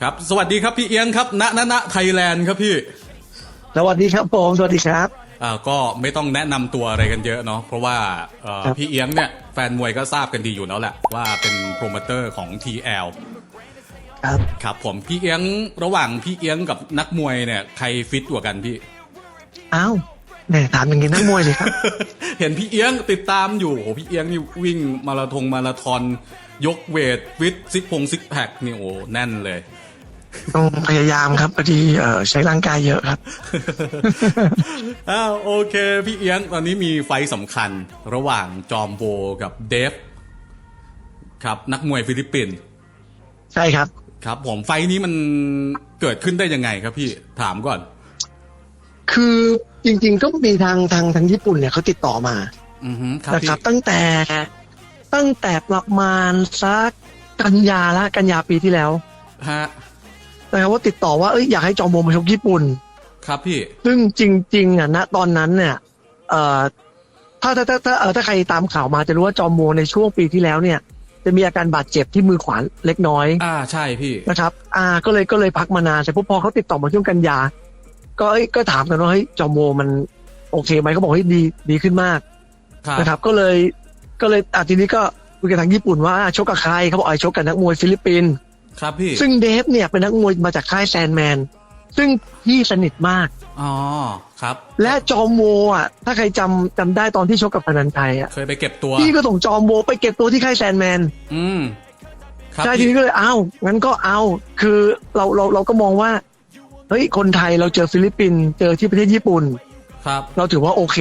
ครับ สวัสดีครับพี่เอียงครับ ณ ณ ณ ไทยแลนด์ครับพี่ สวัสดีครับผมสวัสดีครับ อ่า ก็ไม่ต้องแนะนำตัวอะไรกันเยอะเนาะ เพราะว่าเอ่อครับ พี่เอียงเนี่ยแฟนมวยก็ทราบกันดีอยู่แล้วแหละ ว่าเป็นโปรโมเตอร์ของ TL ครับ ครับผมพี่เอียงระหว่างพี่เอียงกับนักมวยเนี่ยใครฟิตกว่ากันพี่ อ้าวแหม่ถามอย่างนี้นักมวยเลยครับ เห็นพี่เอียงติดตามอยู่โหพี่เอียงนี่วิ่งมาราธงมาราธอนยกเวทฟิตซิกพงซิกแพคนี่โอ้แน่นเลย ต้องพยายามครับพอดีเอ่อใช้ร่างกายเยอะครับอ้าวโอเค พี่เอียงตอนนี้มีไฟต์สำคัญระหว่างจอมโบกับเดฟ ครับ นักมวยฟิลิปปินส์ใช่ครับ ครับ ผมไฟต์นี้มันเกิดขึ้นได้ยังไงครับพี่ถามก่อน คือจริง ๆ ก็มีทางทางทางญี่ปุ่นเนี่ยเขาติดต่อมา อือฮึครับนะพี่ครับตั้งแต่ตั้งแต่ประมาณสักกันยาละกันยาปีที่แล้ว ฮะ นะครับว่าติดต่อว่าเอ้ยอยากให้จอมโบมาชกญี่ปุ่น ครับพี่ ซึ่งจริง ๆอะณตอนนั้นเนี่ยเอ่อถ้าถ้าถ้าถ้าเออถ้าใครตามข่าวมาจะรู้ว่าจอมโบในช่วงปีที่แล้วเนี่ย จะมีอาการบาดเจ็บที่มือขวาเล็กน้อย อ่าใช่พี่ นะครับ อ่า ก็เลย ก็เลยพักมานานแต่พอพอเขาติดต่อมาช่วงกันยา ก็เอ้ยก็ถามกันว่าเฮ้ยจอมโบมันโอเคไหมเขาบอกเฮ้ยดีดีขึ้นมากครับ นะครับ ก็เลย ก็เลยอะทีนี้ก็คุยกับทางญี่ปุ่นว่าอะชกกับใครเขาบอกไอ้ชกกับนักมวยฟิลิปปินส์ ครับพี่ ซึ่งเดฟเนี่ยเป็นนักมวยมาจากค่ายแซนแมน ซึ่งพี่สนิทมาก อ๋อ ครับ และจอมโวอะ ถ้าใครจำจำได้ตอนที่ชกกับพนันไทยอะ เคยไปเก็บตัว พี่ก็ส่งจอมโวไปเก็บตัวที่ค่ายแซนแมน อืมครับใช่ทีพี่นี้ก็เลย เอางั้นก็เอา คือเราเราเราก็มองว่า เฮ้ย คนไทยเราเจอฟิลิปปินส์ เจอที่ประเทศญี่ปุ่น ครับ เราถือว่าโอเค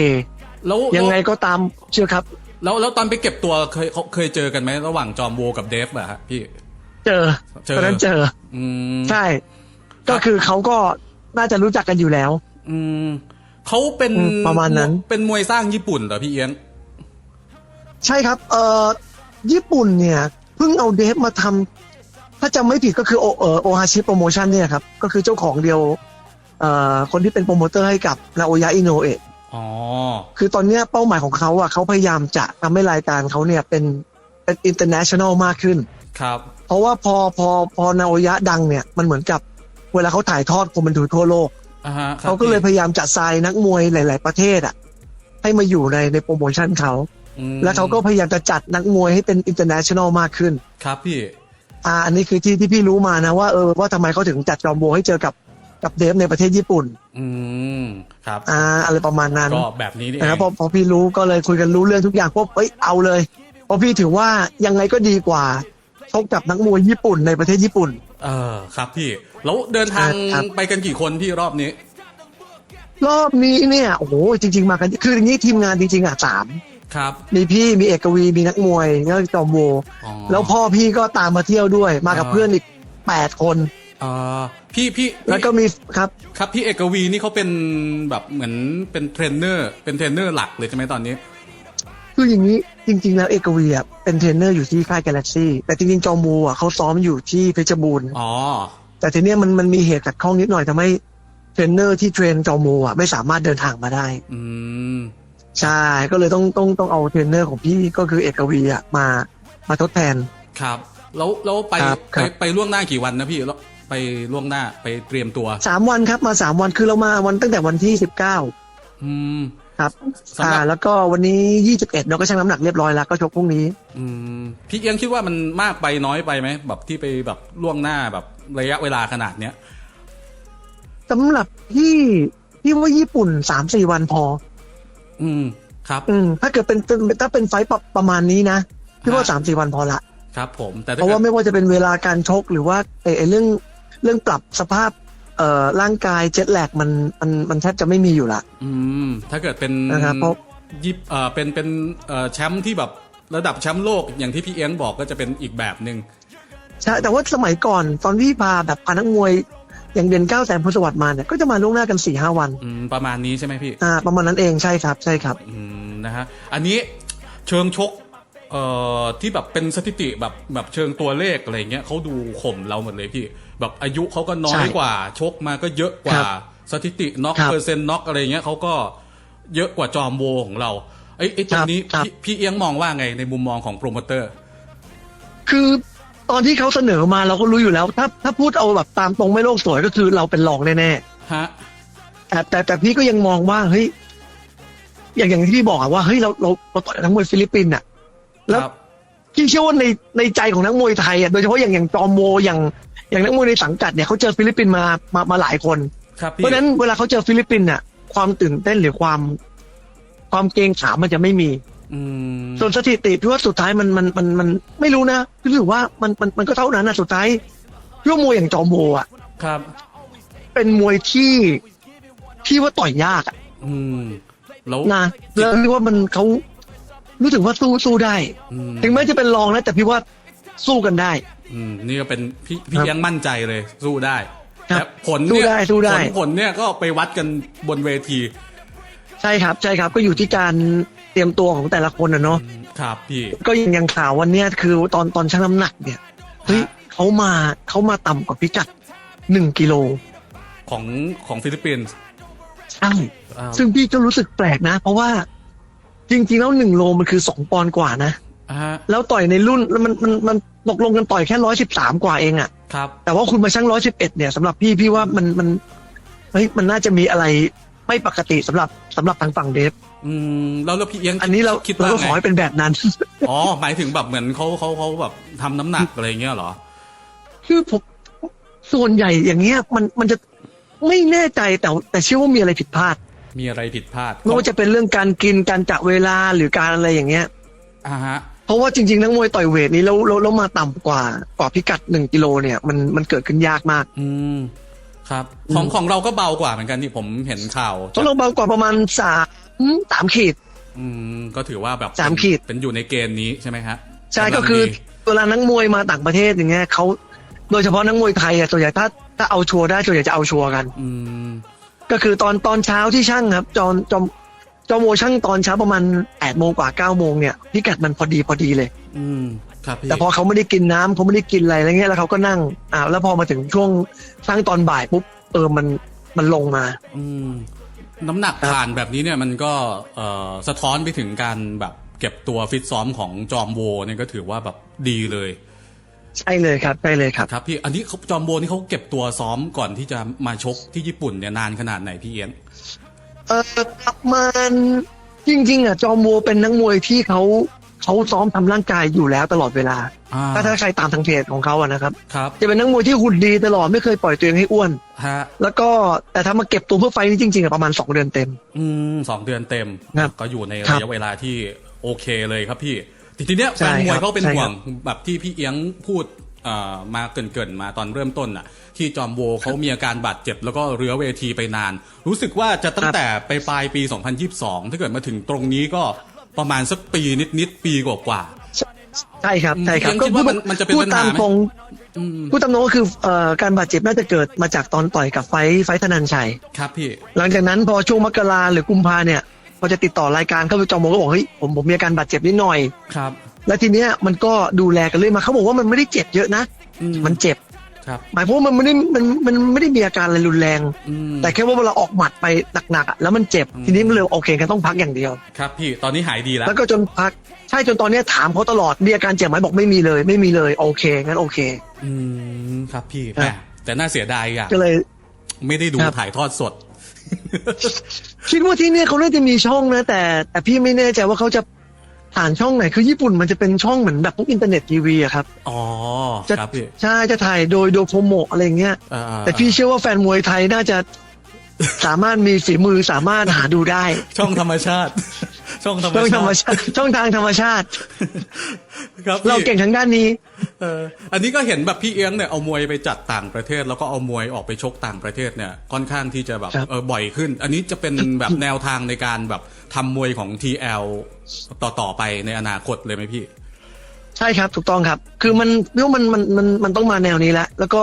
แล้วยังไงก็ตามเชื่อครับ แล้วแล้วตอนไปเก็บตัวเคยเขาเคยเจอกันไหมระหว่างจอมโบกับเดฟอะฮะพี่ เจอเจอตอนนั้นเจอ อืมใช่ ก็คือเขาก็น่าจะรู้จักกันอยู่แล้ว อืมเขาเป็นอืมประมาณนั้น เป็นมวยสร้างญี่ปุ่นเหรอพี่เอียงใช่ครับ เอ่อญี่ปุ่นเนี่ยเพิ่งเอาเดฟมาทำถ้าจำไม่ผิดก็คือโอเออโอฮาชิโปรโมชั่นเนี่ยครับ ก็คือเจ้าของเดียว เอ่อคนที่เป็นโปรโมเตอร์ให้กับนาโอยะอิโนเอะอ๋อคือตอนเนี้ยเป้าหมายของเขาอะเขาพยายามจะทำให้รายการเขาเนี่ยเป็นเป็น international มากขึ้น ครับ เพราะว่าพอพอพอนาโอยะดังเนี่ยมันเหมือนกับเวลาเขาถ่ายทอดคนมันดูทั่วโลกอ่าฮะครับเขาก็เลยพี่พยายามจะทรายนักมวยหลาย ๆ ประเทศอะให้มาอยู่ในในโปรโมชั่นเขา อืมแล้วเขาก็พยายามจะจัดนักมวยให้เป็น international มากขึ้น ครับพี่ อ่าอันนี้คือที่ที่พี่รู้มานะว่าเออว่าทำไมเขาถึงจัดจอมโบให้เจอกับกับเดฟในประเทศญี่ปุ่น อืมครับ อ่าอะไรประมาณนั้นก็แบบนี้นี่เอนะครับงพอพอพี่รู้ก็เลยคุยกันรู้เรื่องทุกอย่างปุ๊บเอ้ยเอาเลยเพราะพี่ถือว่ายังไงก็ดีกว่า ชกกับนักมวยญี่ปุ่นในประเทศญี่ปุ่น เออครับพี่ แล้วเดินทางครับ ไปกันกี่คนพี่รอบนี้ รอบนี้เนี่ยโอ้โหจริง ๆ มากันคืออย่างนี้ทีมงานจริง ๆอะสามครับมีพี่มีเอกวีมีนักมวยแล้วก็จอมโวอ๋อแล้วพ่อพี่ก็ตามมาเที่ยวด้วย มากับอ่าเพื่อนอีกแปดคน เอ่อพี่พี่แล้วก็มีครับครับพี่เอกวีนี่เขาเป็นแบบเหมือนเป็นเทรนเนอร์ เป็นเทรนเนอร์หลักเลยใช่ไหมตอนนี้ คืออย่างนี้จริง ๆ แล้วเอกวีอะเป็นเทรนเนอร์อยู่ที่ค่ายกาแล็กซี่แต่จริงๆจอมโวอะเขาซ้อมอยู่ที่เพชรบูรณ์อ๋อแต่ทีเนี้ยมันมันมีเหตุขัดข้องนิดหน่อยทำให้เทรนเนอร์ที่เทรนจอมโมอะไม่สามารถเดินทางมาได้ อืมใช่ก็เลยต้องต้องต้องเอาเทรนเนอร์ของพี่ก็คือเอกวีอะมามาทดแทนครับแล้วแล้วไปครับไปครับไปล่วงหน้ากี่วันนะพี่แล้วไปล่วงหน้าไปเตรียมตัวสามวันครับมาสามวันคือเรามาวันตั้งแต่วันที่สิบเก้าอืม ครับ สำหรับอ่าแล้วก็วันนี้ยี่สิบเอ็ดเราก็ชั่งน้ำหนักเรียบร้อยแล้วก็ชกพรุ่งนี้ อืมพี่เอียงคิดว่ามันมากไปน้อยไปไหมแบบที่ไปแบบล่วงหน้าแบบระยะเวลาขนาดเนี้ย สำหรับพี่พี่ว่าญี่ปุ่นสามสี่วันพอ อืมครับ อืม ถ้าเกิดเป็นเป็นถ้าเป็นไฟต์ประประมาณนี้นะ พี่ว่าฮะสามสี่วันพอละ ครับผมแต่เพถ้าราะเกิว่าดไม่ว่าจะเป็นเวลาการชกหรือว่าไอ้ไอ้เรื่องเรื่องปรับสภาพ เอ่อร่างกายเจ็ตแลกมันมันมันแทบจะไม่มีอยู่ละ อืมถ้าเกิดเป็นนะครับเพราะ ยิบเอ่อเป็นเป็นเอ่อแชมป์ที่แบบระดับแชมป์โลกอย่างที่พี่เอียงบอกก็จะเป็นอีกแบบหนึ่งใช่แต่ว่าสมัยก่อนตอนที่พาแบบพานักมวย อย่างเด่นเก้าแสนพลสวัสดิ์มาเนี่ยก็จะมาล่วงหน้ากันสี่ห้าวันอืมประมาณนี้ใช่ไหมพี่ อ่าประมาณนั้นเองใช่ครับใช่ครับ อืมนะฮะอันนี้เชิงชก เอ่อที่แบบเป็นสถิติแบบแบบเชิงตัวเลขอะไรเงี้ยเขาดูข่มเราหมดเลยพี่ แบบอายุเขาก็น้อยใช่กว่า ชกมาก็เยอะกว่าครับสถิติน็อกครับเปอร์เซ็นต์น็อกอะไรเงี้ยเขาก็เยอะกว่าจอมโวของเราไอ้ไอ้ตรงนี้ครับพี่พี่เอียงมองว่าไงในมุมมองของโปรโมเตอร์ คือตอนที่เขาเสนอมาเราก็รู้อยู่แล้ว ถ้าถ้าพูดเอาแบบตามตรงไม่โลกสวยก็คือเราเป็นรองแน่ฮะๆแต่แต่แต่พี่ก็ยังมองว่าเฮ้ยอย่างอย่างที่พี่บอกอะว่าเฮ้ยเราเราเราต่อยทั้งมวยฟิลิปปินส์อะ แล้วครับพี่เชื่อว่าในในใจของนักมวยไทยอะโดยเฉพาะอย่างอย่างจอมโมอย่างอย่างนักมวยในสังกัดเนี่ยเขาเจอฟิลิปปินส์มามามาหลายคนครับเพพี่ราะฉะนั้นเวลาเขาเจอฟิลิปปินส์อะความตื่นเต้นหรือความ ความเกรงขามมันจะไม่มีอืมส่วนสถิติพี่ว่าสุดท้ายมันมันมันมันไม่รู้นะพี่รู้สึกว่ามันมันมันก็เท่านั้นนะสุดท้ายพี่ว่ามวยอย่างจอมโมอะครับ เป็นมวยที่ที่ว่าต่อยยากอะอืมแล้วนะแล้วพี่ว่ามันเขา รู้สึกว่าสู้สู้ได้ อืมถึงแม้จะเป็นรองนะแต่พี่ว่าสู้กันได้ อืมนี่ก็เป็นพี่พี่ครับยังมั่นใจเลย สู้ได้ครับแต่ผลสู้เนี่ยได้สู้ได้ ผลผลเนี่ยก็ไปวัดกันบนเวทีใช่ครับ ใช่ครับก็อยู่ที่การเตรียมตัวของแต่ละคนนะเนาะครับพี่ ก็อย่างอย่างข่าววันเนี้ยคือตอนตอนชั่งน้ำหนักเนี่ยเฮ้ยเขามาเขามาต่ำกว่าพิกัดหนึ่งกิโลของของฟิลิปปินส์ใช่อ่าซึ่งพี่ก็รู้สึกแปลกนะ เพราะว่า จริง ๆ แล้วหนึ่งโลมันคือสองปอนด์กว่านะอ่าฮะแล้วต่อยในรุ่นแล้วมันมันมันตกลงกันต่อยแค่ร้อยสิบสามกว่าเองอะครับแต่ว่าคุณมาชั่งร้อยสิบเอ็ดเนี่ยสำหรับพี่พี่ว่ามันมันเฮ้ยมันน่าจะมีอะไรไม่ปกติสำหรับสำหรับทางฝั่งเดฟอืมแล้วแล้วพี่เอียงอันนี้เราคิดเราว่าก็ขอไงให้เป็นแบบนั้นอ๋อหมายถึงแบบเหมือนเขาเขาเขาแบบทำน้ำหนักอะไรเงี้ยเหรอคือผมส่วนใหญ่อย่างเงี้ยมันมันจะไม่แน่ใจแต่แต่เชื่อว่ามีอะไรผิดพลาด มีอะไรผิดพลาดไม่ว่าจะเป็นเรื่องการกินการกะเวลาหรือการอะไรอย่างเงี้ยอ่าฮะเพราะว่าจริงๆนักมวยต่อยเวทนี้แล้วแล้วแล้วมาต่ำกว่ากว่าพิกัดหนึ่งกิโลเนี่ยมันมันเกิดขึ้นยากมาก อืมครับ ของอืมของเราก็เบากว่าเหมือนกันที่ผมเห็นข่าวต้องลงเบากว่าประมาณสามสามขีด อืมก็ถือว่าแบบสามขีดเป็นอยู่ในเกณฑ์นี้ใช่ไหมฮะใช่ำลังก็คือดีเวลานักมวยมาต่างประเทศอย่างเงี้ยเขาโดยเฉพาะนักมวยไทยอะส่วนใหญ่ถ้าถ้าเอาชัวร์ได้ส่วนใหญ่จะเอาชัวร์กัน อืม ก็คือตอนตอนเช้าที่ช่างครับ จอนจอมจอมโมช่างตอนเช้าประมาณแปดโมงกว่าเก้าโมงเนี่ยพิกัดมันพอดีพอดีเลย อืมครับพี่แต่พอเขาไม่ได้กินน้ำเขาไม่ได้กินอะไรอะไรเงี้ยแล้วเขาก็นั่งอ่าแล้วพอมาถึงช่วงช่างตอนบ่ายปุ๊บเออมันมันลงมา อืมน้ำหนักครับผ่านแบบนี้เนี่ยมันก็เอ่อสะท้อนไปถึงการแบบเก็บตัวฟิตซ้อมของจอมโวเนี่ยก็ถือว่าแบบดีเลย ใช่เลยครับใช่เลยครับครับพี่อันนี้เขาจอมโวนี่เขาเก็บตัวซ้อมก่อนที่จะมาชกที่ญี่ปุ่นเนี่ยนานขนาดไหนพี่เอียนเออประมาณจริง ๆอะจอมโวเป็นนักมวยที่เขาเขาซ้อมทำร่างกายอยู่แล้วตลอดเวลาอ่าถ้าถ้าใครตามทางเพจของเขาอะนะครับครับ จะเป็นนักมวยที่หุ่นดีตลอดไม่เคยปล่อยตัวเองให้อ้วนฮะแล้วก็แต่ถ้ามาเก็บตัวเพื่อไฟล์นี้จริงๆอะประมาณสองเดือนเต็ม อืมสองเดือนเต็มครับก็อยู่ในครัระบยะเวลาที่โอเคเลยครับพี่ ทีทีเนี้ยใช่แฟนมวยครับเขาเป็นใช่ห่วครังบแบบที่พี่เอียงพูดเอ่อมาเกรินๆมาตอนเริ่มต้นน่ะ ที่จอมโวเขามีอาการบาดเจ็บแล้วก็เรื้อเวทีไปนาน รู้สึกว่าจะตั้งแต่ไปปลายปี 2022 ถ้าเกิดมาถึงตรงนี้ก็ประมาณสักปีนิดๆปีกว่าใช่ครับใช่ครับยังคิดว่ามันมันจะเป็นพูดปัญหาตามไหมตรงๆอืมพูดตามตรงก็คือเอ่อการบาดเจ็บน่าจะเกิดมาจากตอนต่อยกับไฟท์ไฟท์ธนันชัยครับพี่หลังจากนั้นพอช่วงมกราหรือกุมภาเนี่ย พอจะติดต่อรายการเข้าไปจอมโมก็บอกเฮ้ยผมผมมีอาการบาดเจ็บนิดหน่อย ครับ แล้วทีเนี้ยมันก็ดูแลกันเรื่อยมาเขาบอกว่ามันไม่ได้เจ็บเยอะนะ อืมันเจ็บ ครับ หมายความว่ามันไม่ได้มันมันไม่ได้มีอาการอะไรรุนแรง อืม แต่แค่ว่าเวลาออกหมัดไปหนักๆอะแล้วมันเจ็บ อืม ทีนี้มันเลยโอเคกันต้องพักอย่างเดียว ครับพี่ตอนนี้หายดีแล้ว แล้วก็จนพักใช่จนตอนเนี้ยถามเขาตลอดมีอาการเจ็บไหมบอกไม่มีเลย ไม่มีเลยโอเคงั้นโอเค อืมครับพี่ครับแหมแต่น่าเสียดายอะก็เลย ไม่ได้ดูครับ ถ่ายทอดสด คิดว่าที่เนี่ยเขาน่าจะมีช่องนะ แต่แต่พี่ไม่แน่ใจว่าเขาจะผ่านช่องไหน คือญี่ปุ่นมันจะเป็นช่องเหมือนแบบพวกอินเทอร์เน็ตทีวีอะครับ อ๋อจะครับพี่ใช่จะถ่ายโดยโดยโปรโมทอะไรอย่างเงี้ยเอ่อแต่พี่เชื่อว่าแฟนมวยไทยน่าจะ สามารถมีฝีมือสามารถหาดูได้ ช่องธรรมชาติ ช่องธรรมช่องชาธรรมติชาติ ช่องทางธรรมชาติ ครับเราพี่เก่งทางด้านนี้เอออันนี้ก็เห็นแบบพี่เอียงเนี่ยเอามวยไปจัดต่างประเทศ แล้วก็เอามวยออกไปชกต่างประเทศเนี่ยค่อนข้างที่จะแบบครับเออบ่อยขึ้น อันนี้จะเป็นแบบแนวทางในการแบบทำมวยของ TL ต่อต่อไปในอนาคตเลยไหมพี่ ใช่ครับถูกต้องครับ คือมันเรื่องมันมันมันมันต้องมาแนวนี้แล้วแล้วก็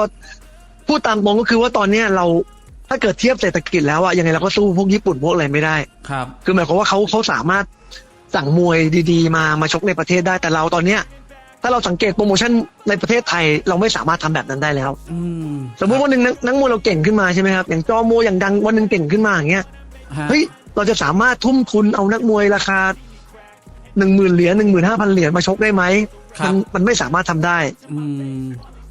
พูดตามตรงก็คือว่าตอนเนี้ยเรา ถ้าเกิดเทียบเศรษฐกิจแล้วอะยังไงเราก็สู้พวกญี่ปุ่นพวกอะไรไม่ได้ ครับ คือหมายความว่าเขาเขาสามารถสั่งมวยดีๆ มามาชกในประเทศได้แต่เราตอนเนี้ย ถ้าเราสังเกตโปรโมชั่นในประเทศไทยเราไม่สามารถทำแบบนั้นได้แล้ว อืมสมมติวันหนึ่งนักนักมวยเราเก่งขึ้นมาใช่ไหมครับอย่างจอมวยอย่างดังวันหนึ่งเก่งขึ้นมาอย่างเงี้ยฮะเฮ้ยเราจะสามารถทุ่มทุนเอานักมวยราคาหนึ่งหมื่นเหรียญหนึ่งหมื่นห้าพันเหรียญมาชกได้ไหมครับมันมันไม่สามารถทำได้ อืม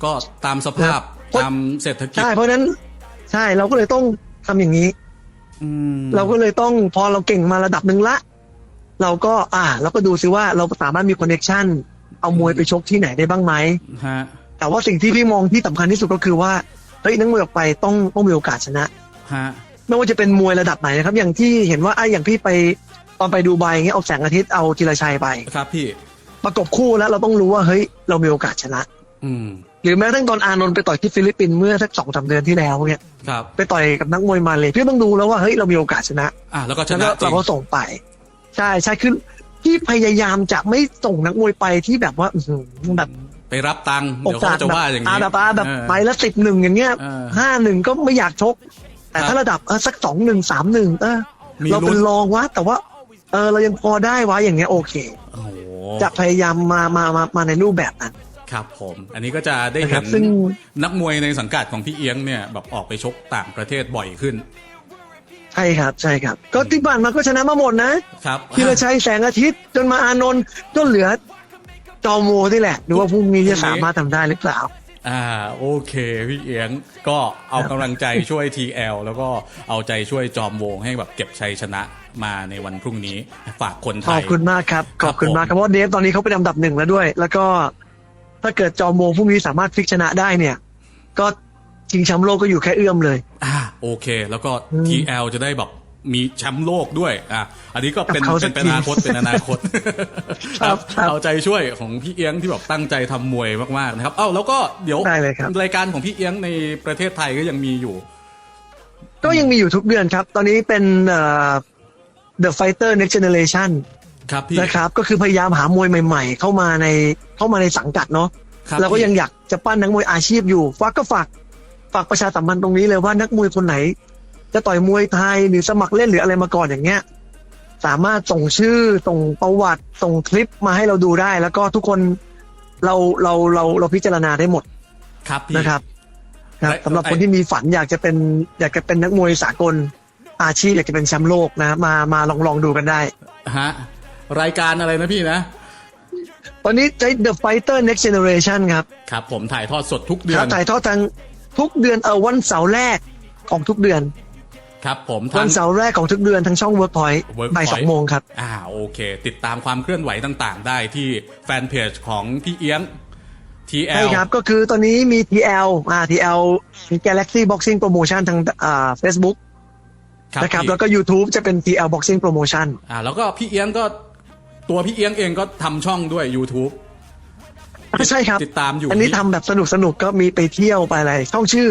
ก็ตามสภาพเพราะตามเศรษฐกิจ ใช่เพราะฉะนั้น ใช่เราก็เลยต้องทำอย่างนี้ อืมเราก็เลยต้องพอเราเก่งมาระดับหนึ่งละ เราก็อ่าเราก็ดูซิว่าเราสามารถมีคอนเน c ชันเอามวยไปชกที่ไหนได้บ้างไหม ฮะแต่ว่าสิ่งที่พี่มองที่สำคัญที่สุดก็คือว่าเฮ้ยนักมวยออกไปต้องต้องมีโอกาสชนะ ฮะไม่ว่าจะเป็นมวยระดับไหนนะครับ อย่างที่เห็นว่าไอ้อย่างพี่ไปตอนไปดูไบอย่างเงี้ยเอาแสงอาทิตย์เอาธีรชัยไป ครับพี่ ประกบคู่แล้วเราต้องรู้ว่าเฮ้ยเรามีโอกาสชนะ อืม หรือแม้กระทั่งตอนอานนท์ไปต่อยที่ฟิลิปปินส์เมื่อสักสองสามเดือนที่แล้วเนี่ยครับไปต่อยกับนักมวยมาเลยพี่ต้องดูแล้วว่าเฮ้ยเรามีโอกาสชนะอะแล้วก็ชแล้วนะก็จริเรางก็ส่งไป ใช่ใช่คือที่พยายามจะไม่ส่งนักมวยไปที่แบบว่าอื้อหือแบบไปรับตังค์โอเดี๋ยวเขากาสจะแบบว่าอย่างอ่านี้แบบอ่าแบบเออไปละสิบหนึ่งอย่างเงี้ยเออห้าหนึ่งก็ไม่อยากชก แต่ครับถ้าระดับเออสักสองหนึ่งสามหนึ่งเออมีเราลุ้เป็นนรองวะแต่ว่าเออเรายังพอได้วะอย่างเงี้ยโอเคโอ้โหจะพยายามมามามามาในรูปแบบนั้น ครับผมอันนี้ก็จะได้นะคเห็รับนซึ่งนักมวยในสังกัดของพี่เอียงเนี่ยแบบออกไปชกต่างประเทศบ่อยขึ้น ใช่ครับใช่ครับ ก็ที่ผ่านมาก็ชนะมาหมดนะครับธีรชัยแสงอาทิตย์จนมาอานนท์จนเหลือจอมโมนี่แหละดูว่าพรุ่งนี้จะสามารถทำได้หรือเปล่าอ่าโอเคพี่เอียงก็เอากำลังใจช่วย TL แล้วก็เอาใจช่วยจอมวงให้แบบเก็บชัยชนะมาในวันพรุ่งนี้ ฝากคนไทขอยบคุณมากครับคขรับอบคุณมากผมครับเพราะว่าเดฟตอนนี้เขาเป็นอันดับหนึ่งแล้วด้วย แล้วก็ ถ้าเกิดจอมโมพรุ่งนี้สามารถพลิกชนะได้เนี่ย ก็ชิงแชมป์โลกก็อยู่แค่เอื้อมเลย อ่าโอเค แล้วก็อืม TL จะได้แบบมีแชมป์โลกด้วย อะ อันนี้ก็เป็นกับเขาสัเป็กนเป็นทีอนาคตเป็นอนาคตครับครับ เอาใจช่วยของพี่เอียงที่แบบตั้งใจทำมวยมากๆนะครับ เอ้าแล้วก็เดี๋ยวได้เลยครับรายการของพี่เอียงในประเทศไทยก็ยังมีอยู่ ก็ยังมีอยู่ทุกเดือนครับ ตอนนี้เป็นเอ่อ The Fighter Next Generation ครับพี่นะครับ ก็คือพยายามหามวยใหม่ ๆ เข้ามาในเข้ามาในสังกัดเนาะครับเราก็พี่ยังอยากจะปั้นนักมวยอาชีพอยู่ฝากก็ฝากฝากประชาสัมพันธ์ตรงนี้เลยว่านักมวยคนไหน จะต่อยมวยไทยหรือสมัครเล่นหรืออะไรมาก่อนอย่างเงี้ยสามารถส่งชื่อส่งประวัติส่งคลิปมาให้เราดูได้ แล้วก็ทุกคนเราเราเราเราพิจารณาได้หมดครับพี่นะครับครับและสำหรับคนที่มีฝันอยากจะเป็นอยากจะเป็นนักมวยสากลอาชีพอยากจะเป็นแชมป์โลกนะมามาลองลองดูกันได้ฮะ รายการอะไรนะพี่นะ ตอนนี้ใช้ The Fighter Next Generation ครับ ครับ ผมถ่ายทอดสดทุกเดืคอรับนถ่ายทอดทางทุกเดือนเออวันเสาร์แรกของทุกเดือน ครับผมวัทางนเสาร์แรกของทุกเดือนทางช่อง Workpoint Workpoint บ่ายสองโมงครับ อ่าโอเค ติดตามความเคลื่อนไหวต่างๆ ได้ที่แฟนเพจของพี่เอียง TL ใช่ครับ ก็คือตอนนี้มี TL อ่า TL Galaxy Boxing Promotion ทางอ่า Facebook นะครับ พี่แล้วก็ YouTube จะเป็น TL Boxing Promotion อ่าแล้วก็พี่เอียงก็ ตัวพี่เอียงเองก็ทำช่องด้วย YouTube ใช่ครับ ติดตามอยู่อันนี้ทำแบบสนุกสนุกๆก็มีไปเที่ยวไปอะไรช่องชื่อ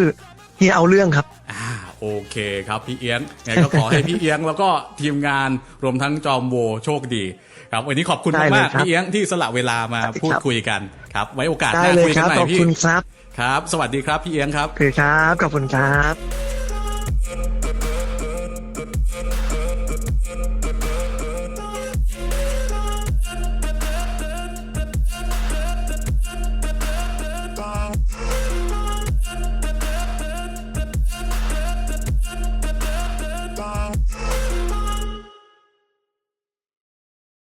เฮียเอาเรื่องครับ อ่าโอเคครับพี่เอียงไงก็ขอให้พี่เอียงแล้วก็ทีมงานรวมทั้งจอมโวโชคดี ครับวันนี้ขอบคุณได้เลยมากครับๆพี่เอียงที่สละเวลามาครับพูดคุยกันครับ ไว้โอกาสหได้น้าเลยคุยคกันรับใหม่ขอบพี่คุณครับครับ สวัสดีครับพี่เอียงครับโอเคครับขอบคุณครับ